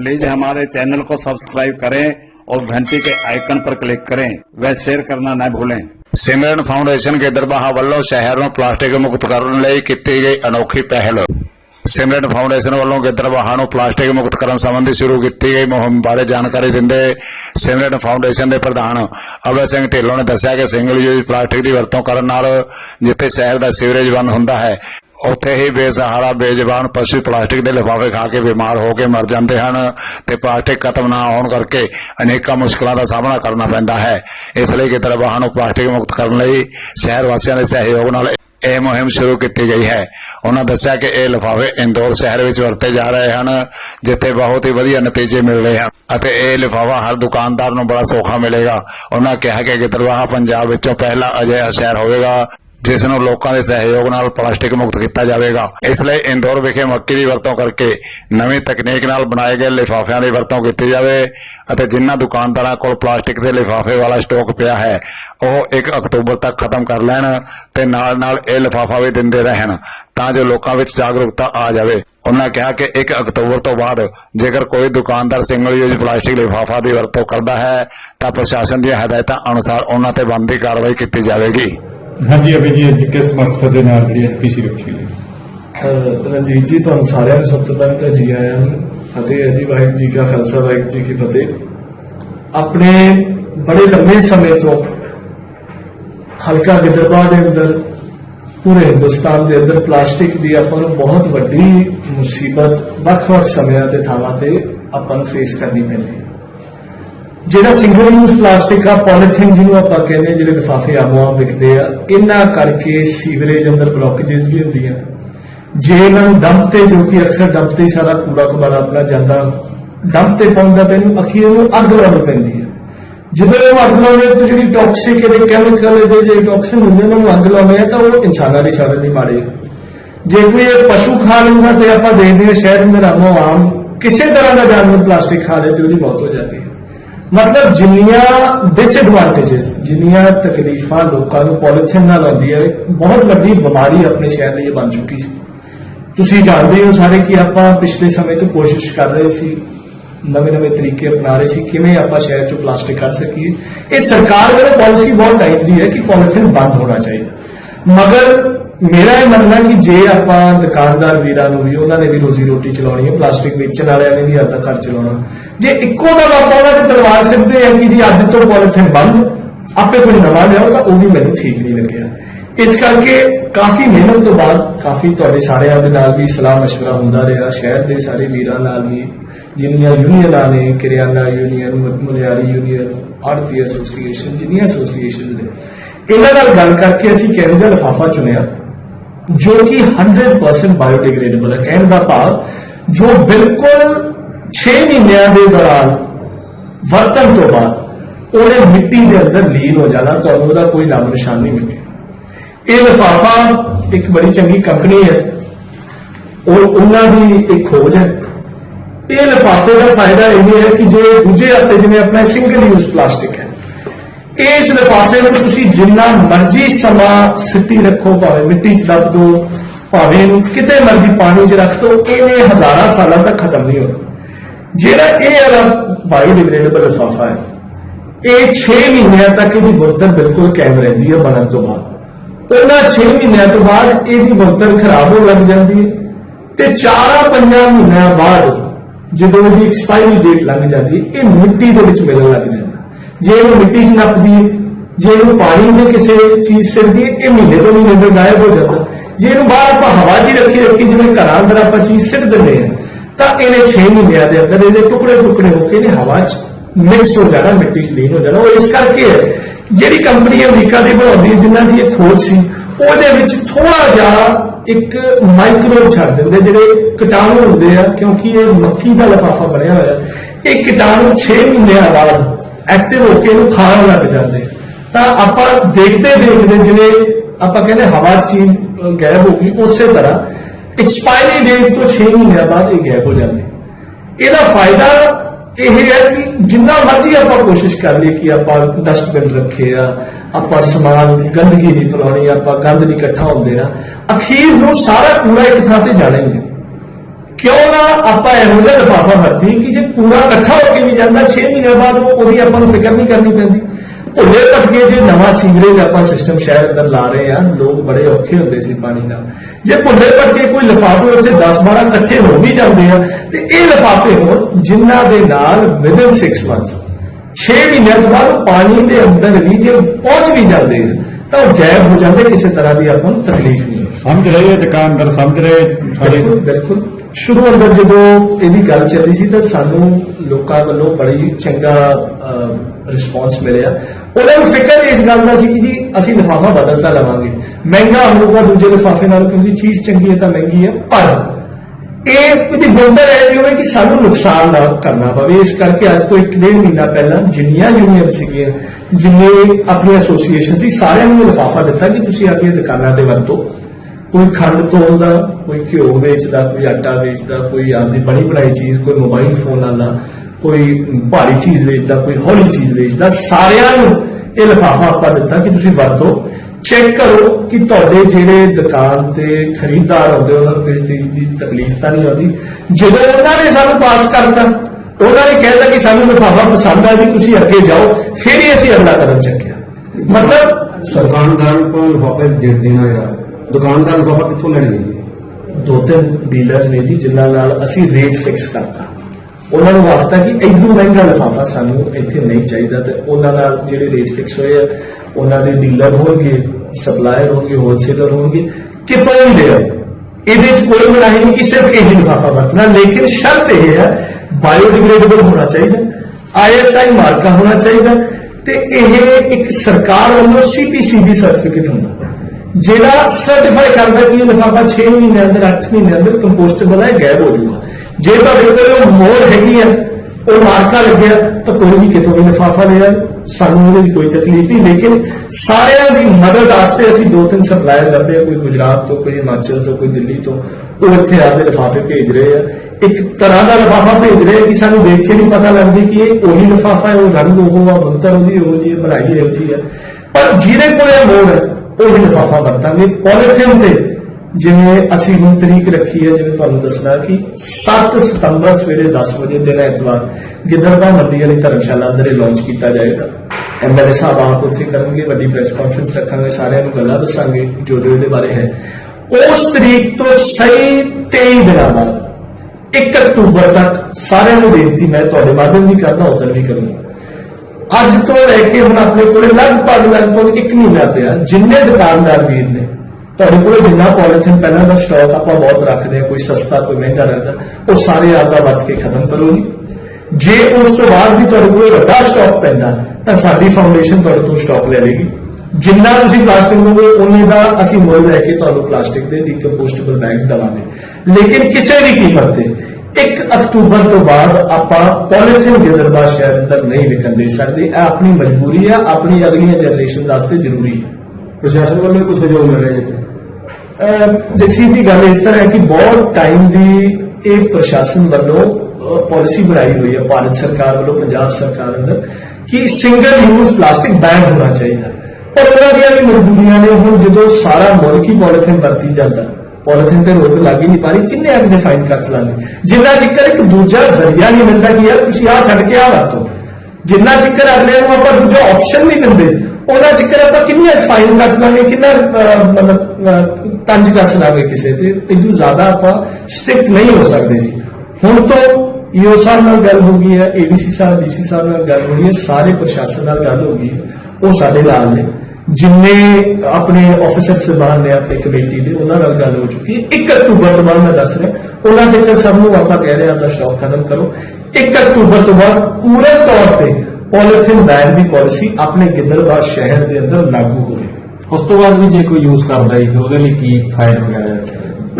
Please हमारे channel को subscribe करें और घंटी के आइकन पर क्लिक करें व शेयर करना न भूलें ਸਿਮਰਨ ਫਾਊਂਡੇਸ਼ਨ ਗਿੱਦੜਬਾਹਾ ਵੱਲੋਂ ਸ਼ਹਿਰ ਨੂੰ ਪਲਾਸਟਿਕ ਮੁਕਤ ਕਰਨ ਲਈ ਕੀਤੀ ਗਈ ਅਨੋਖੀ ਪਹਿਲ ਸਿਮਰਨ ਫਾਊਂਡੇਸ਼ਨ ਵੱਲੋਂ ਗਿੱਦੜਬਾਹਾ ਨੂੰ ਪਲਾਸਟਿਕ ਮੁਕਤ ਕਰਨ ਸੰਬੰਧੀ ਸ਼ੁਰੂ ਕੀਤੀ ਗਈ ਮੁਹਿੰਮ ਬਾਰੇ ਜਾਣਕਾਰੀ ਦਿੰਦੇ ਸਿਮਰਨ ਫਾਊਂਡੇਸ਼ਨ ਦੇ ਪ੍ਰਧਾਨ ਅਭੈ ਸਿੰਘ ਢਿੱਲੋਂ ਨੇ ਦੱਸਿਆ ਕਿ ਸਿੰਗਲ ਯੂਜ਼ ਪਲਾਸਟਿਕ ਦੀ ਵਰਤੋਂ ਕਰਨ ਨਾਲ ਜਿੱਥੇ ਸ਼ਹਿਰ ਦਾ ਸੀਵਰੇਜ ਬੰਦ ਹੁੰਦਾ ਹੈ ਉੱਥੇ ਹੀ ਬੇਸਹਾਰਾ, ਬੇਜ਼ਬਾਨ ਪਸ਼ੂ ਪਲਾਸਟਿਕ ਦੇ ਲਿਫਾਫੇ ਖਾ ਕੇ ਬਿਮਾਰ ਹੋ ਕੇ ਮਰ ਜਾਂਦੇ ਹਨ ਤੇ ਪਲਾਸਟਿਕ ਖਤਮ ਨਾ ਹੋਣ ਕਰਕੇ ਅਨੇਕਾਂ ਮੁਸ਼ਕਲਾਂ ਦਾ ਸਾਹਮਣਾ ਕਰਨਾ ਪੈਂਦਾ ਹੈ। ਇਸ ਲਈ ਗਿੱਦੜਬਾਹਾ ਨੂੰ ਪਲਾਸਟਿਕ ਮੁਕਤ ਕਰਨ ਲਈ ਸ਼ਹਿਰ ਵਾਸੀਆਂ ਦੇ ਸਹਿਯੋਗ ਨਾਲ ਇਹ ਮੁਹਿੰਮ ਸ਼ੁਰੂ ਕੀਤੀ ਗਈ ਹੈ। ਉਹਨਾਂ ਦੱਸਿਆ ਕਿ ਇਹ ਲਿਫਾਫੇ ਇੰਦੌਰ ਸ਼ਹਿਰ ਵਿੱਚ ਵਰਤੇ ਜਾ ਰਹੇ ਹਨ, ਜਿੱਥੇ ਬਹੁਤ ਹੀ ਵਧੀਆ ਨਤੀਜੇ ਮਿਲ ਰਹੇ ਹਨ ਅਤੇ ਇਹ ਲਿਫਾਫਾ ਹਰ ਦੁਕਾਨਦਾਰ ਨੂੰ ਬੜਾ ਸੌਖਾ ਮਿਲੇਗਾ। ਉਹਨਾਂ ਕਿਹਾ ਕਿ ਗਿੱਦੜਬਾਹਾ ਪੰਜਾਬ ਵਿੱਚੋਂ ਪਹਿਲਾ ਅਜਿਹਾ ਸ਼ਹਿਰ ਹੋਵੇਗਾ ਜਿਸ ਨੂੰ ਲੋਕਾਂ ਦੇ ਸਹਿਯੋਗ ਨਾਲ ਪਲਾਸਟਿਕ ਮੁਕਤ ਕੀਤਾ ਜਾਵੇਗਾ। ਇਸ ਲਈ ਇੰਦੌਰ ਵਿਖੇ ਮੱਕੀ ਦੀ ਵਰਤੋਂ ਕਰਕੇ ਨਵੀਂ ਤਕਨੀਕ ਨਾਲ ਬਣਾਏ ਗਏ ਲਿਫਾਫਿਆਂ ਦੀ ਵਰਤੋਂ ਕੀਤੀ ਜਾਵੇ ਅਤੇ ਜਿਨ੍ਹਾਂ ਦੁਕਾਨਦਾਰਾਂ ਕੋਲ ਪਲਾਸਟਿਕ ਦੇ ਲਿਫਾਫੇ ਵਾਲਾ ਸਟਾਕ ਪਿਆ ਹੈ, ਉਹ 1 ਅਕਤੂਬਰ ਤੱਕ ਖਤਮ ਕਰ ਲੈਣ ਤੇ ਨਾਲ ਨਾਲ ਇਹ ਲਿਫਾਫਾ ਵੀ ਦਿੰਦੇ ਰਹਿਣ ਤਾਂ ਜੋ ਲੋਕਾਂ ਵਿੱਚ ਜਾਗਰੂਕਤਾ ਆ ਜਾਵੇ। ਉਹਨਾਂ ਕਿਹਾ ਕਿ 1 ਅਕਤੂਬਰ ਤੋਂ ਬਾਅਦ ਜੇਕਰ ਕੋਈ ਦੁਕਾਨਦਾਰ ਸਿੰਗਲ ਯੂਜ਼ ਪਲਾਸਟਿਕ ਲਿਫਾਫਾ ਦੀ ਵਰਤੋਂ ਕਰਦਾ ਹੈ ਤਾਂ ਪ੍ਰਸ਼ਾਸਨ ਦੀਆਂ ਹਦਾਇਤਾਂ ਅਨੁਸਾਰ ਉਹਨਾਂ ਤੇ ਬਣਦੀ ਕਾਰਵਾਈ ਕੀਤੀ ਜਾਵੇਗੀ। ਹਾਂਜੀ ਅਭੀ ਜੀ ਅੱਜ ਕਿਸ ਮਕਸਦ ਦੇ ਨਾਲ ਜਿਹੜੀ ਐਨਪੀਸੀ ਰੱਖੀ ਗਈ ਅਹ ਰਣਜੀਤ ਜੀ ਤੁਹਾਨੂੰ ਸਾਰਿਆਂ ਨੂੰ ਸਭ ਤੋਂ ਪਹਿਲਾਂ ਤਾਂ ਜੀ ਆਇਆਂ ਨੂੰ ਫਤਿਹ ਹੈ ਜੀ ਵਾਹਿਗੁਰੂ ਜੀ ਕਾ ਖਾਲਸਾ ਵਾਹਿਗੁਰੂ ਜੀ ਕੀ ਫਤਿਹ ਆਪਣੇ ਬੜੇ ਲੰਮੇ ਸਮੇਂ ਤੋਂ ਹਲਕਾ ਗਿੱਦੜਬਾਹ ਦੇ ਅੰਦਰ ਪੂਰੇ ਹਿੰਦੁਸਤਾਨ ਦੇ ਅੰਦਰ ਪਲਾਸਟਿਕ ਦੀ ਆਪਾਂ ਨੂੰ ਬਹੁਤ ਵੱਡੀ ਮੁਸੀਬਤ ਵੱਖ-ਵੱਖ ਸਮਿਆਂ ਤੇ ਥਾਵਾਂ ਤੇ ਆਪਾਂ ਨੂੰ ਫੇਸ ਕਰਨੀ ਪੈਂਦੀ ਹੈ ਜਿਹੜਾ ਸਿੰਗਲ ਯੂਜ਼ ਪਲਾਸਟਿਕ ਆ ਪੋਲੀਥੀਨ ਜਿਹਨੂੰ ਆਪਾਂ ਕਹਿੰਦੇ ਜਿਹੜੇ ਲਿਫਾਫੇ ਆਮੋ ਆਮ ਵਿਕਦੇ ਆ, ਇਹਨਾਂ ਕਰਕੇ ਸੀਵਰੇਜ ਅੰਦਰ ਬਲੌਕੇजेस ਵੀ ਹੁੰਦੀਆਂ। ਜੇ ਇਹਨਾਂ ਨੂੰ ਡੰਪ ਤੇ, ਜੋ ਕਿ ਅਕਸਰ ਡੰਪ ਤੇ ਹੀ ਸਾਰਾ ਕੂੜਾ ਕਬਾੜਾ ਆਪਣਾ ਜਾਂਦਾ ਡੰਪ ਤੇ ਪਹੁੰਚਦਾ ਤੇ ਇਹਨੂੰ ਅਖੀਰ ਨੂੰ ਅੱਗ ਲਾਉਣੀ ਪੈਂਦੀ ਹੈ ਜਦੋਂ ਉਹ ਅੱਗ ਲਾਉਂਦੇ ਤਾਂ ਜਿਹੜੀ ਟੌਕਸਿਕ ਇਹਦੇ ਕੈਮੀਕਲ ਇਹਦੇ ਜਿਹੜੇ ਟੌਕਸਿਨ ਹੁੰਦੇ ਉਹਨਾਂ ਨੂੰ ਅੱਗ ਲਾਉਂਦੇ ਆ, ਤਾਂ ਉਹ ਇਨਸਾਨਾਂ ਲਈ ਸਾਰੇ ਲਈ ਮਾੜੇ। ਜੇ ਕੋਈ ਪਸ਼ੂ ਖਾ ਲੈਂਦਾ ਤੇ ਆਪਾਂ ਦੇਖਦੇ ਹਾਂ ਸ਼ਹਿਰ ਅੰਦਰ ਆਮੋ ਆਮ ਕਿਸੇ ਤਰ੍ਹਾਂ ਦਾ ਜਾਨਵਰ ਪਲਾਸਟਿਕ ਖਾ ਲੇ ਤੇ ਉਹਦੀ ਮੌਤ ਹੋ ਜਾਂਦੀ ਹੈ ਮਤਲਬ ਜਿੰਨੀਆਂ ਡਿਸਐਡਵਾਂਟੇजेस ਜਿੰਨੀਆਂ ਤਕਲੀਫਾਂ ਲੋਕਾਂ ਨੂੰ ਪੋਲੀਥੀਨ ਨਾਲ ਆਉਂਦੀ ਹੈ ਬਹੁਤ ਵੱਡੀ ਬਿਮਾਰੀ ਆਪਣੇ ਸ਼ਹਿਰ ਲਈ ਇਹ ਬਣ ਚੁੱਕੀ ਸੀ ਤੁਸੀਂ ਜਾਣਦੇ ਹੋ ਸਾਰੇ ਕਿ ਆਪਾਂ ਪਿਛਲੇ ਸਮੇਂ ਤੋਂ ਕੋਸ਼ਿਸ਼ ਕਰ ਰਹੇ ਸੀ ਨਵੇਂ ਨਵੇਂ ਤਰੀਕੇ ਅਪਣਾ ਰਹੇ ਸੀ ਕਿਵੇਂ ਆਪਾਂ ਸ਼ਹਿਰ ਚੋਂ ਪਲਾਸਟਿਕ ਕੱਢ ਸਕੀਏ ਇਹ ਸਰਕਾਰ ਵੱਲੋਂ ਪਾਲਿਸੀ ਬਹੁਤ ਟਾਈਪ ਦੀ ਹੈ ਕਿ ਪੋਲੀਥੀਨ ਬੰਦ ਹੋਣਾ ਚਾਹੀਦਾ ਮਗਰ ਮੇਰਾ ਇਹ ਮੰਨਣਾ ਕਿ ਜੇ ਆਪਾਂ ਦੁਕਾਨਦਾਰ ਵੀਰਾਂ ਨੂੰ ਵੀ ਉਹਨਾਂ ਨੇ ਵੀ ਰੋਜ਼ੀ ਰੋਟੀ ਚਲਾਉਣੀ ਹੈ ਪਲਾਸਟਿਕ ਵੇਚਣ ਵਾਲਿਆਂ ਨੇ ਵੀ ਆਪਦਾ ਘਰ ਚਲਾਉਣਾ ਜੇ ਇੱਕੋ ਦਾ ਆਪਾਂ ਉਹਨਾਂ ਤੇ ਤਲਵਾਰ ਸਿੱਧਦੇ ਆ ਕਿ ਜੀ ਅੱਜ ਤੋਂ ਪੋਲੀਥੀਨ ਬੰਦ ਆਪੇ ਕੋਈ ਨਵਾਂ ਲਿਆਓ ਤਾਂ ਉਹ ਵੀ ਮੈਨੂੰ ਠੀਕ ਨਹੀਂ ਲੱਗਿਆ ਇਸ ਕਰਕੇ ਕਾਫੀ ਮਿਹਨਤ ਤੋਂ ਬਾਅਦ ਕਾਫੀ ਤੁਹਾਡੇ ਸਾਰਿਆਂ ਦੇ ਨਾਲ ਵੀ ਸਲਾਹ مشورہ ਹੁੰਦਾ ਰਿਹਾ ਸ਼ਹਿਰ ਦੇ ਸਾਰੇ ਵੀਰਾਂ ਨਾਲ ਵੀ ਜਿੰਨੀਆਂ ਯੂਨੀਅਨਾਂ ਨੇ ਕਿਰਿਆਨਾ ਯੂਨੀਅਨ ਮੁਲਿਆਰੀ ਯੂਨੀਅਨ ਆੜਤੀ ਐਸੋਸੀਏਸ਼ਨ ਜਿੰਨੀਆਂ ਐਸੋਸੀਏਸ਼ਨ ਨੇ ਇਹਨਾਂ ਨਾਲ ਗੱਲ ਕਰਕੇ ਅਸੀਂ ਕਿਹੋ ਜਿਹਾ ਲਿਫਾਫਾ ਚੁਣਿਆ ਜੋ ਕਿ 100% ਬਾਇਓਡੀਗ੍ਰੇਡੇਬਲ ਹੈ, ਕਹਿਣ ਦਾ ਭਾਵ ਜੋ ਬਿਲਕੁਲ 6 ਮਹੀਨਿਆਂ ਦੇ ਦੌਰਾਨ ਵਰਤਣ ਤੋਂ ਬਾਅਦ ਉਹਨੇ ਮਿੱਟੀ ਦੇ ਅੰਦਰ ਲੀਨ ਹੋ ਜਾਣਾ, ਤੁਹਾਨੂੰ ਉਹਦਾ ਕੋਈ ਨਾਮ ਨਿਸ਼ਾਨ ਨਹੀਂ ਮਿਲੇਗਾ ਇਹ ਲਿਫਾਫਾ ਇੱਕ ਬੜੀ ਚੰਗੀ ਕੰਪਨੀ ਹੈ। ਔਰ ਉਹਨਾਂ ਦੀ ਇੱਕ ਖੋਜ ਹੈ। ਇਹ ਲਿਫਾਫੇ ਦਾ ਫਾਇਦਾ ਇਹ ਹੈ ਕਿ ਜੇ ਦੂਜੇ ਹੱਥੇ ਜਿਵੇਂ ਆਪਣਾ ਸਿੰਗਲ ਯੂਜ਼ ਪਲਾਸਟਿਕ ਹੈ ਇਸ ਲਿਫਾਫੇ ਵਿੱਚ ਤੁਸੀਂ ਜਿੰਨਾ ਮਰਜ਼ੀ ਸਮਾਂ ਸਿੱਟੀ ਰੱਖੋ, ਭਾਵੇਂ ਮਿੱਟੀ 'ਚ ਦੱਬ ਦਿਓ ਭਾਵੇਂ ਕਿਤੇ ਮਰਜ਼ੀ ਪਾਣੀ 'ਚ ਰੱਖ ਦਿਓ ਇਹਨੇ ਹਜ਼ਾਰਾਂ ਸਾਲਾਂ ਤੱਕ ਖਤਮ ਨਹੀਂ ਹੋਣਾ। ਜਿਹੜਾ ਇਹ ਵਾਲਾ ਬਾਇਓਡੀਗ੍ਰੇਡੇਬਲ ਲਿਫਾਫਾ ਹੈ, ਇਹ 6 ਮਹੀਨਿਆਂ ਤੱਕ ਇਹਦੀ ਬਣਤਰ ਬਿਲਕੁਲ ਕਾਇਮ ਰਹਿੰਦੀ ਹੈ ਬਣਨ ਤੋਂ ਬਾਅਦ। ਉਹਨਾਂ 6 ਮਹੀਨਿਆਂ ਤੋਂ ਬਾਅਦ ਇਹਦੀ ਬਣਤਰ ਖਰਾਬ ਹੋਣ ਲੱਗ ਜਾਂਦੀ ਹੈ ਤੇ 4-5 ਮਹੀਨਿਆਂ ਬਾਅਦ ਜਦੋਂ ਇਹਦੀ ਐਕਸਪਾਇਰੀ ਡੇਟ ਲੱਗ ਜਾਂਦੀ ਹੈ, ਇਹ ਮਿੱਟੀ ਦੇ ਵਿੱਚ ਮਿਲਣ ਲੱਗ ਜਾਂਦੀ ਜੇ ਇਹਨੂੰ ਮਿੱਟੀ 'ਚ ਨੱਪਦੀ ਹੈ, ਜੇ ਇਹਨੂੰ ਪਾਣੀ ਦੇ ਕਿਸੇ ਚੀਜ਼ ਸਿਰਦੀ ਹੈ, ਇਹ ਮਹੀਨੇ ਤੋਂ ਮਹੀਨੇ ਅੰਦਰ ਗਾਇਬ ਹੋ ਜਾਂਦਾ। ਜੇ ਇਹਨੂੰ ਬਾਹਰ ਆਪਾਂ ਹਵਾ 'ਚ ਰੱਖੀ ਰੱਖੀ, ਜਿਵੇਂ ਘਰਾਂ ਅੰਦਰ ਆਪਾਂ ਚੀਜ਼ ਸਿੱਟ ਦਿੰਦੇ ਹਾਂ, ਤਾਂ ਇਹਨੇ 6 ਮਹੀਨਿਆਂ ਦੇ ਅੰਦਰ ਇਹਦੇ ਟੁਕੜੇ ਟੁਕੜੇ ਹੋ ਕੇ ਇਹਨੇ ਹਵਾ 'ਚ ਮਿਕਸ ਹੋ ਜਾਣਾ, ਮਿੱਟੀ 'ਚ ਲੀਨ ਹੋ ਜਾਣਾ। ਉਹ ਇਸ ਕਰਕੇ ਹੈ, ਜਿਹੜੀ ਕੰਪਨੀ ਅਮਰੀਕਾ ਦੀ ਬਣਾਉਂਦੀ ਹੈ, ਜਿਨ੍ਹਾਂ ਦੀ ਇਹ ਖੋਜ ਸੀ, ਉਹਦੇ ਵਿੱਚ ਥੋੜਾ ਜਿਹਾ ਇੱਕ ਮਾਈਕਰੋ ਛੱਡ ਦਿੰਦੇ, ਜਿਹੜੇ ਕੀਟਾਣੂ ਹੁੰਦੇ ਆ, ਕਿਉਂਕਿ ਇਹ ਮੱਖੀ ਦਾ ਲਫਾਫਾ ਬਣਿਆ ਹੋਇਆ। ਇਹ ਕੀਟਾਣੂ 6 ਮਹੀਨਿਆਂ ਬਾਅਦ ਐਕਟਿਵ ਹੋ ਕੇ ਇਹਨੂੰ ਖਾਣ ਲੱਗ ਜਾਂਦੇ ਤਾਂ ਆਪਾਂ ਦੇਖਦੇ ਦੇਖਦੇ ਜਿਵੇਂ ਆਪਾਂ ਕਹਿੰਦੇ ਹਵਾ ਚੀਜ਼ ਅਹ, ਗਾਇਬ ਹੋ ਗਈ ਉਸੇ ਤਰ੍ਹਾਂ ਐਕਸਪਾਇਰੀ ਡੇਟ ਤੋਂ 6 ਮਹੀਨਿਆਂ ਬਾਅਦ ਇਹ ਗਾਇਬ ਹੋ ਜਾਂਦੀ। ਇਹਦਾ ਫਾਇਦਾ ਇਹ ਹੈ ਕਿ ਜਿੰਨਾ ਮਰਜ਼ੀ ਆਪਾਂ ਕੋਸ਼ਿਸ਼ ਕਰ ਲਈਏ ਕਿ ਆਪਾਂ ਡਸਟਬਿਨ ਰੱਖੇ ਆ ਆਪਾਂ ਸਮਾਨ ਗੰਦਗੀ ਨਹੀਂ ਫੈਲਾਉਣੀ ਆਪਾਂ ਗੰਦ ਨਹੀਂ ਇਕੱਠਾ ਹੁੰਦੇ ਨਾ ਅਖੀਰ ਨੂੰ ਸਾਰਾ ਕੂੜਾ ਇੱਕ ਥਾਂ ਤੇ ਜਾਣਾ ਹੀ ਹੈ। ਕਿਉਂ ਨਾ ਆਪਾਂ ਇਹੋ ਜਿਹਾ ਲਿਫਾਫਾ ਵਰਤੀ ਕਿ ਜੇ ਪੂਰਾ ਇਕੱਠਾ ਹੋ ਕੇ ਵੀ ਜਾਂਦਾ 6 ਮਹੀਨੇ ਬਾਅਦ ਉਹ- ਉਹਦੀ ਆਪਾਂ ਨੂੰ ਫਿਕਰ ਨਹੀਂ ਕਰਨੀ ਪੈਂਦੀ। ਭੁੱਲੇ ਭਟਕੇ ਜੇ ਨਵਾਂ ਸੀਵਰੇਜ ਆਪਾਂ ਸਿਸਟਮ ਸ਼ਹਿਰ ਅੰਦਰ ਲਾ ਰਹੇ ਆ ਲੋਕ ਬੜੇ ਔਖੇ ਹੁੰਦੇ ਸੀ ਪਾਣੀ ਨਾਲ। ਜੇ ਭੁੱਲੇ ਭਟਕੇ ਕੋਈ ਲਿਫਾਫੇ ਉੱਥੇ 10 12 ਇਕੱਠੇ ਹੋ ਵੀ ਜਾਂਦੇ ਆ ਤੇ ਇਹ ਲਿਫਾਫੇ ਹੋਣ ਜਿਨ੍ਹਾਂ ਦੇ ਨਾਲ ਵਿਦਨ 6 ਮੰਥਸ 6 ਮਹੀਨਿਆਂ ਤੋਂ ਬਾਅਦ ਪਾਣੀ ਦੇ ਅੰਦਰ ਵੀ ਜੇ ਪਹੁੰਚ ਵੀ ਜਾਂਦੇ ਆ ਤਾਂ ਉਹ ਗਾਇਬ ਹੋ ਜਾਂਦੇ ਕਿਸੇ ਤਰ੍ਹਾਂ ਦੀ ਆਪਾਂ ਨੂੰ ਤਕਲੀਫ ਨਹੀਂ ਸਮਝ ਰਹੇ ਦੁਕਾਨਦਾਰ ਸਮਝ ਰਹੇ ਬਿਲਕੁਲ ਬਿਲਕੁਲ। ਸ਼ੁਰੂ ਅੰਦਰ ਜਦੋਂ ਇਹਦੀ ਗੱਲ ਚੱਲੀ ਸੀ ਤਾਂ ਸਾਨੂੰ ਲੋਕਾਂ ਵੱਲੋਂ ਬੜੀ ਚੰਗਾ ਰਿਸਪੌਂਸ ਮਿਲਿਆ। ਉਹਨਾਂ ਨੂੰ ਫਿਕਰ ਇਸ ਗੱਲ ਦਾ ਸੀ ਕਿ ਜੀ ਅਸੀਂ ਲਿਫਾਫਾ ਬਦਲਦਾ ਲਵਾਂਗੇ। ਮਹਿੰਗਾ ਹੋਊਗਾ ਦੂਜੇ ਲਿਫਾਫੇ ਨਾਲ ਕਿਉਂਕਿ ਚੀਜ਼ ਚੰਗੀ ਹੈ ਤਾਂ ਮਹਿੰਗੀ ਹੈ, ਪਰ ਇਹ ਉਹਦੀ ਬੁੰਦਰ ਹੈ ਜੀ ਹੋਵੇ ਕਿ ਸਾਨੂੰ ਨੁਕਸਾਨ ਨਾ ਕਰਨਾ ਪਵੇ। ਇਸ ਕਰਕੇ ਅੱਜ ਤੋਂ ਇੱਕ ਡੇਢ ਮਹੀਨਾ ਪਹਿਲਾਂ ਜਿੰਨੀਆਂ ਯੂਨੀਅਨ ਸੀਗੀਆਂ, ਜਿੰਨੇ ਆਪਣੀ ਐਸੋਸੀਏਸ਼ਨ ਸੀ, ਸਾਰਿਆਂ ਨੂੰ ਲਿਫਾਫਾ ਦਿੱਤਾ ਕਿ ਤੁਸੀਂ ਆਪਣੀਆਂ ਦੁਕਾਨਾਂ ਤੇ ਵਰਤੋ। ਕੋਈ ਖੰਡ ਤੋਲਦਾ ਕੋਈ ਘਿਓ ਵੇਚਦਾ, ਕੋਈ ਆਟਾ ਵੇਚਦਾ, ਕੋਈ ਆਪਦੀ ਬਣੀ ਬਣਾਈ ਚੀਜ਼, ਕੋਈ ਮੋਬਾਈਲ ਫੋਨ ਵਾਲਾ ਕੋਈ ਭਾਰੀ ਚੀਜ਼ ਵੇਚਦਾ, ਕੋਈ ਹੌਲੀ ਚੀਜ਼ ਵੇਚਦਾ, ਸਾਰਿਆਂ ਨੂੰ ਇਹ ਲਿਫਾਫਾ ਆਪਾਂ ਦਿੱਤਾ ਕਿ ਤੁਸੀਂ ਵਰਤੋ। ਚੈੱਕ ਕਰੋ ਕਿ ਤੁਹਾਡੇ ਜਿਹੜੇ ਦੁਕਾਨ ਤੇ ਖਰੀਦਦਾਰ ਆਉਂਦੇ ਉਹਨਾਂ ਨੂੰ ਕਿਸੇ ਚੀਜ਼ ਦੀ ਤਕਲੀਫ ਤਾਂ ਨਹੀਂ ਆਉਂਦੀ। ਜਦੋਂ ਉਹਨਾਂ ਨੇ ਸਾਨੂੰ ਪਾਸ ਕਰਤਾ, ਉਹਨਾਂ ਨੇ ਕਹਿਤਾ ਕਿ ਸਾਨੂੰ ਲਿਫਾਫਾ ਪਸੰਦ ਆ ਜੀ, ਤੁਸੀਂ ਅੱਗੇ ਜਾਓ, ਫਿਰ ਹੀ ਅਸੀਂ ਅਗਲਾ ਕਦਮ ਚੱਕਿਆ। ਮਤਲਬ ਦੁਕਾਨਦਾਰ ਨੂੰ ਲਿਫਾਫੇ ਦੇ ਦੇਣਾ ਹੈਗਾ ਦੁਕਾਨਦਾਰ ਲਿਫਾਫਾ ਕਿੱਥੋਂ ਲੈਣਗੇ? ਜੀ ਦੋ ਤਿੰਨ ਡੀਲਰਸ ਨੇ ਜੀ, ਜਿਨ੍ਹਾਂ ਨਾਲ ਅਸੀਂ ਰੇਟ ਫਿਕਸ ਕਰਤਾ। ਉਹਨਾਂ ਨੂੰ ਆਖਤਾ ਕਿ ਇਦੋਂ ਮਹਿੰਗਾ ਲਿਫਾਫਾ ਸਾਨੂੰ ਇੱਥੇ ਨਹੀਂ ਚਾਹੀਦਾ ਤੇ ਉਹਨਾਂ ਨਾਲ ਜਿਹੜੇ ਰੇਟ ਫਿਕਸ ਹੋਏ ਆ, ਉਹਨਾਂ ਦੇ ਡੀਲਰ ਹੋਣਗੇ ਸਪਲਾਇਰ ਹੋਣਗੇ ਹੋਲਸੇਲਰ ਹੋਣਗੇ ਕਿਤੋਂ ਵੀ ਦੇ ਇਹਦੇ ਚ ਕੋਈ ਮਨਾਹੀ ਨਹੀਂ ਕਿ ਸਿਰਫ ਇਹੀ ਲਿਫਾਫਾ ਵਰਤਣਾ, ਲੇਕਿਨ ਸ਼ਰਤ ਇਹ ਹੈ ਬਾਇਓਡਿਗ੍ਰੇਡੇਬਲ ਹੋਣਾ ਚਾਹੀਦਾ ਆਈਐਸਆਈ ਮਾਰਕਾ ਹੋਣਾ ਚਾਹੀਦਾ ਤੇ ਇਹ ਇੱਕ ਸਰਕਾਰ ਵੱਲੋਂ ਸੀਪੀਸੀਬੀ ਸਰਟੀਫਿਕੇਟ ਹੁੰਦਾ। ਜਿਹੜਾ ਸਰਟੀਫਾਈ ਕਰਦਾ ਕਿ ਇਹ ਲਿਫਾਫਾ 6 ਮਹੀਨੇ ਅੰਦਰ 8 ਮਹੀਨੇ ਅੰਦਰ ਕੰਪੋਸਟੇਬਲ ਹੈ ਗਾਇਬ ਹੋ ਜਾਊਗਾ। ਜੇ ਤੁਹਾਡੇ ਕੋਲ ਉਹ ਮੋਹਰ ਹੈਗੀ ਹੈ ਉਹ ਮਾਰਕਾ ਲੱਗਿਆ, ਤਾਂ ਕੋਈ ਵੀ ਕਿਤੋਂ ਵੀ ਲਿਫਾਫਾ ਲਿਆ, ਸਾਨੂੰ ਉਹਦੇ ਕੋਈ ਤਕਲੀਫ ਨਹੀਂ। ਲੇਕਿਨ ਸਾਰਿਆਂ ਦੀ ਮਦਦ ਵਾਸਤੇ ਅਸੀਂ ਦੋ ਤਿੰਨ ਸਪਲਾਇਰ ਲੱਭੇ ਕੋਈ ਗੁਜਰਾਤ ਤੋਂ, ਕੋਈ ਹਿਮਾਚਲ ਤੋਂ, ਕੋਈ ਦਿੱਲੀ ਤੋਂ, ਉਹ ਇੱਥੇ ਆਪਦੇ ਲਿਫਾਫੇ ਭੇਜ ਰਹੇ ਆ। ਇੱਕ ਤਰ੍ਹਾਂ ਦਾ ਲਿਫਾਫਾ ਭੇਜ ਰਹੇ ਆ ਕਿ ਸਾਨੂੰ ਦੇਖ ਕੇ ਨਹੀਂ ਪਤਾ ਲੱਗਦੀ ਕਿ ਇਹ ਉਹੀ ਲਿਫਾਫਾ ਹੈ, ਉਹ ਰੰਗ ਉਹ ਆ, ਮੰਤਰ ਉਹਦੀ, ਉਹ ਜੀ, ਬਣਾਈ ਇਹੋ ਹੈ ਪਰ ਜਿਹਦੇ ਕੋਲ ਇਹ ਮੋੜ ਹੈ ਉਹ ਹੀ ਲਿਫਾਫਾ ਵਰਤਾਂਗੇ। ਪੋਲੀਥੀਨ ਤੇ ਜਿਵੇਂ ਅਸੀਂ ਹੁਣ ਤਰੀਕ ਰੱਖੀ ਹੈ, ਜਿਵੇਂ ਤੁਹਾਨੂੰ ਦੱਸਣਾ ਕਿ 7 ਸਤੰਬਰ ਸਵੇਰੇ 10 ਵਜੇ ਦਿਨ ਐਤਵਾਰ ਗਿੱਦੜਵਾ ਮੰਡੀ ਵਾਲੀ ਧਰਮਸ਼ਾਲਾ ਅੰਦਰ ਇਹ ਲਾਂਚ ਕੀਤਾ ਜਾਏਗਾ। ਐਮਐਲਏ ਸਾਹਿਬ ਆਪ ਉੱਥੇ ਕਰਨਗੇ, ਵੱਡੀ ਪ੍ਰੈਸ ਕਾਨਫਰੰਸ ਰੱਖਾਂਗੇ, ਸਾਰਿਆਂ ਨੂੰ ਗੱਲਾਂ ਦੱਸਾਂਗੇ ਜੋ ਜੋ ਇਹਦੇ ਬਾਰੇ ਹੈ। ਉਸ ਤਰੀਕ ਤੋਂ ਸਹੀ 23 ਦਿਨਾਂ ਬਾਅਦ 1 ਅਕਤੂਬਰ ਤੱਕ ਸਾਰਿਆਂ ਨੂੰ ਬੇਨਤੀ, ਮੈਂ ਤੁਹਾਡੇ ਮਾਧਿਅਮ ਵੀ ਕਰਦਾ ਉਦੋਂ ਵੀ ਕਰੂੰਗਾ। ਅੱਜ ਤੋਂ ਲੈ ਕੇ ਹੁਣ ਆਪਣੇ ਕੋਲੇ ਲਗਭਗ ਲਗਭਗ 1 ਮਹੀਨਾ ਪਿਆ। ਜਿੰਨੇ ਦੁਕਾਨਦਾਰ ਵੀਰ ਨੇ, ਤੁਹਾਡੇ ਕੋਲੇ ਜਿੰਨਾ ਪੋਲੀਥੀਨ ਪਹਿਲਾਂ ਦਾ ਸਟਾਕ ਆਪਾਂ ਬਹੁਤ ਰੱਖਦੇ ਆ ਕੋਈ ਸਸਤਾ, ਕੋਈ ਮਹਿੰਗਾ ਰੱਖਦਾ ਉਹ ਸਾਰੇ ਆਪਦਾ ਵਰਤ ਕੇ ਖਤਮ ਕਰੋ ਜੇ ਉਸ ਤੋਂ ਬਾਅਦ ਵੀ ਤੁਹਾਡੇ ਕੋਲੇ ਵੱਡਾ ਸਟਾਕ ਪੈਂਦਾ, ਤਾਂ ਸਾਡੀ ਫਾਊਂਡੇਸ਼ਨ ਤੁਹਾਡੇ ਤੋਂ ਸਟਾਕ ਲੈ ਲੇਗੀ। ਜਿੰਨਾ ਤੁਸੀਂ ਪਲਾਸਟਿਕ ਦੋਗੇ ਉਹਨੇ ਦਾ ਅਸੀਂ ਮੁੱਲ ਲੈ ਕੇ ਤੁਹਾਨੂੰ ਪਲਾਸਟਿਕ ਦੇ ਡੀਕੰਪੋਸਟੇਬਲ ਬੈਗਸ ਦਵਾਂਗੇ। ਲੇਕਿਨ ਕਿਸੇ ਵੀ ਕੀਮਤ ਤੇ 1 ਅਕਤੂਬਰ ਤੋਂ ਬਾਅਦ ਆਪਾਂ ਪੋਲੀਥੀਨ ਗਿੱਦੜਬਾਹ ਸ਼ਹਿਰ ਅੰਦਰ ਨਹੀਂ ਵਿਕਣ ਦੇ ਸਕਦੇ। ਇਹ ਆਪਣੀ ਮਜਬੂਰੀ ਆ ਆਪਣੀ ਅਗਲੀਆਂ ਜਨਰੇਸ਼ਨ ਵਾਸਤੇ ਜ਼ਰੂਰੀ ਹੈ ਪ੍ਰਸ਼ਾਸਨ ਵੱਲੋਂ ਕੁਝ ਸਹਿਯੋਗ ਮਿਲ ਰਿਹਾ ਜੀ। ਜੈਸੀ ਦੀ ਗੱਲ ਇਸ ਤਰ੍ਹਾਂ ਹੈ ਕਿ ਬਹੁਤ ਟਾਈਮ ਦੀ ਇਹ ਪ੍ਰਸ਼ਾਸਨ ਵੱਲੋਂ ਪਾਲਿਸੀ ਬਣਾਈ ਹੋਈ ਹੈ ਭਾਰਤ ਸਰਕਾਰ ਵੱਲੋਂ ਪੰਜਾਬ ਸਰਕਾਰ ਅੰਦਰ ਕਿ ਸਿੰਗਲ ਯੂਜ਼ ਪਲਾਸਟਿਕ ਬੈਨ ਹੋਣਾ ਚਾਹੀਦਾ। ਪਰ ਉਹਨਾਂ ਦੀਆਂ ਵੀ ਮਜਬੂਰੀਆਂ ਨੇ ਹੁਣ ਜਦੋਂ ਸਾਰਾ ਮੁਲਕ ਹੀ ਪੋਲੀਥੀਨ ਵਰਤੀ ਜਾਂਦਾ ਪੋਲੀਥੀਨ ਤੇ ਰੋਕ ਲੱਗ ਹੀ ਨਹੀਂ ਪਾ ਰਹੀ ਕਿੰਨੇ ਅਗਲੇ ਫਾਈਨ ਕੱਟ ਲਾਂਗੇ ਜਿੰਨਾ ਚਿਕਰ ਇੱਕ ਦੂਜਾ ਜ਼ਰੀਆ ਨਹੀਂ ਮਿਲਦਾ ਕਿ ਯਾਰ ਤੁਸੀਂ ਆਹ ਛੱਡ ਕੇ ਆਹ ਵਰਤੋ ਜਿੰਨਾ ਚਿਕਰ ਅਗਲੇ ਨੂੰ ਆਪਾਂ ਦੂਜਾ ਆਪਸ਼ਨ ਨਹੀਂ ਦਿੰਦੇ ਉਹਨਾਂ ਚਿਕਰ ਆਪਾਂ ਕਿੰਨੀਆਂ ਫਾਈਨ ਕੱਟ ਲਾਂਗੇ ਕਿੰਨਾ ਅਹ, ਮਤਲਬ ਅਹ, ਤੰਜ ਕੱਸ ਲਾਂਗੇ ਕਿਸੇ ਤੇ ਇਦੋਂ ਜ਼ਿਆਦਾ ਆਪਾਂ ਸਟ੍ਰਿਕਟ ਨਹੀਂ ਹੋ ਸਕਦੇ ਸੀ ਹੁਣ ਤੋਂ ਈਓ ਸਾਹਿਬ ਨਾਲ ਗੱਲ ਹੋ ਗਈ ਹੈ ਏਡੀਸੀ ਸਾਹਿਬ ਡੀਸੀ ਸਾਹਿਬ ਨਾਲ ਗੱਲ ਹੋਈ ਹੈ ਸਾਰੇ ਪ੍ਰਸ਼ਾਸਨ ਨਾਲ ਗੱਲ ਹੋ ਗਈ ਹੈ ਉਹ ਸਾਡੇ ਨਾਲ ਨੇ ਜਿੰਨੇ ਆਪਣੇ ਆਫੀਸਰ ਸਬਾਨ ਨੇ ਆਪਣੇ ਕਮੇਟੀ ਦੇ, ਉਹਨਾਂ ਨਾਲ ਗੱਲ ਹੋ ਚੁੱਕੀ ਹੈ। 1 ਅਕਤੂਬਰ ਤੋਂ ਬਾਅਦ ਮੈਂ ਦੱਸ ਰਿਹਾ, ਉਹਨਾਂ ਦੇ ਸਭ ਨੂੰ ਆਪਾਂ ਕਹਿ ਰਹੇ ਹਾਂ ਆਪਦਾ ਸਟਾਕ ਖਤਮ ਕਰੋ। 1 ਅਕਤੂਬਰ ਤੋਂ ਬਾਅਦ ਪੂਰੇ ਤੌਰ ਤੇ ਪੋਲੀਥਿਨ ਬੈਨ ਦੀ ਪਾਲਿਸੀ ਆਪਣੇ ਗਿੱਦੜਬਾਹ ਸ਼ਹਿਰ ਦੇ ਅੰਦਰ ਲਾਗੂ ਹੋਵੇਗੀ ਉਸ ਤੋਂ ਬਾਅਦ ਵੀ ਜੇ ਕੋਈ ਯੂਜ਼ ਕਰਦਾ ਹੈ ਉਹਦੇ ਲਈ ਕੀ ਫਾਈਨ ਵਗੈਰਾ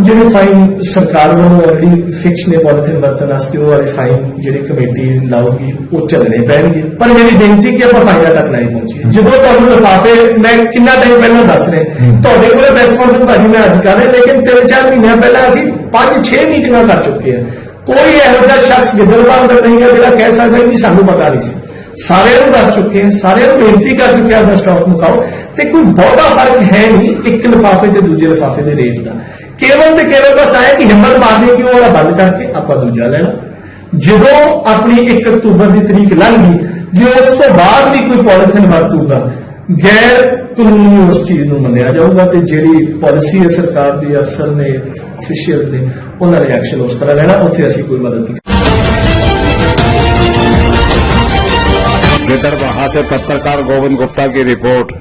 ਜਿਹੜੇ ਫਾਈਨ ਸਰਕਾਰ ਵੱਲੋਂ ਆਲਰੇਡੀ ਫਿਕਸ ਨੇ ਪੋਲੀਥੀਨ ਵਰਤਣ ਵਾਸਤੇ ਉਹ ਵਾਲੇ ਫਾਈਨ ਜਿਹੜੀ ਕਮੇਟੀ ਲਾਉਗੀ ਉਹ ਚੱਲਣੇ ਪੈਣਗੇ ਪਰ ਮੇਰੀ ਬੇਨਤੀ ਕਿ ਆਪਾਂ ਫਾਈਨਾਂ ਤੱਕ ਨਹੀਂ ਪਹੁੰਚੀ ਜਦੋਂ ਤੁਹਾਨੂੰ ਲਿਫਾਫੇ ਮੈਂ ਕਿੰਨਾ ਟਾਈਮ ਪਹਿਲਾਂ ਦੱਸ ਰਿਹਾ। ਤੁਹਾਡੇ ਕੋਲੇ ਪ੍ਰੈਸ ਕਾਨਫਰੰਸ ਭਾਜੀ ਮੈਂ ਅੱਜ ਕਰ ਰਿਹਾ ਲੇਕਿਨ 3-4 ਮਹੀਨਿਆਂ ਪਹਿਲਾਂ ਅਸੀਂ 5-6 ਮੀਟਿੰਗਾਂ ਕਰ ਚੁੱਕੇ ਹਾਂ। ਕੋਈ ਇਹੋ ਜਿਹਾ ਸ਼ਖਸ ਗਿੱਦੜਬਾਹ ਅੰਦਰ ਨਹੀਂ ਹੈ ਜਿਹੜਾ ਕਹਿ ਸਕਦਾ ਕਿ ਸਾਨੂੰ ਪਤਾ ਨਹੀਂ ਸੀ। ਸਾਰਿਆਂ ਨੂੰ ਦੱਸ ਚੁੱਕੇ ਹਾਂ ਸਾਰਿਆਂ ਨੂੰ ਬੇਨਤੀ ਕਰ ਚੁੱਕੇ ਹਾਂ ਆਪਣਾ ਸਟਾਕ ਮੁਕਾਓ। ਤੇ ਕੋਈ ਬਹੁਤਾ ਫ਼ਰਕ ਹੈ ਨਹੀਂ ਇੱਕ ਲਿਫਾਫੇ ਤੇ ਦੂਜੇ ਲਿਫਾਫੇ ਦੇ ਰੇਟ ਦਾ। ਕੇਵਲ ਤੇ ਕੇਵਲ ਬਸ ਆਇਆ ਕਿ ਹਿੰਮਤ ਮਾਰਨੀ ਕਿ ਉਹ ਵਾਲਾ ਬੰਦ ਕਰਕੇ ਆਪਾਂ ਦੂਜਾ ਲੈਣਾ ਜਦੋਂ ਆਪਣੀ 1 ਅਕਤੂਬਰ ਦੀ ਤਰੀਕ ਲੰਘ ਗਈ ਜੇ ਉਸ ਤੋਂ ਬਾਅਦ ਵੀ ਕੋਈ ਪੋਲੀਥੀਨ ਵਰਤੂਗਾ ਗੈਰ ਕਾਨੂੰਨੀ ਉਸ ਚੀਜ਼ ਨੂੰ ਮੰਨਿਆ ਜਾਊਗਾ ਤੇ ਜਿਹੜੀ ਪਾਲਿਸੀ ਹੈ ਸਰਕਾਰ ਦੀ ਅਫਸਰ ਨੇ ਅਫੀਸ਼ੀਅਲ ਨੇ ਉਹਨਾਂ ਨੇ ਐਕਸ਼ਨ ਉਸ ਤਰ੍ਹਾਂ ਲੈਣਾ ਉੱਥੇ ਅਸੀਂ ਕੋਈ ਮਦਦ ਨਹੀਂ गिदरबाहा से पत्रकार गोविंद गुप्ता की रिपोर्ट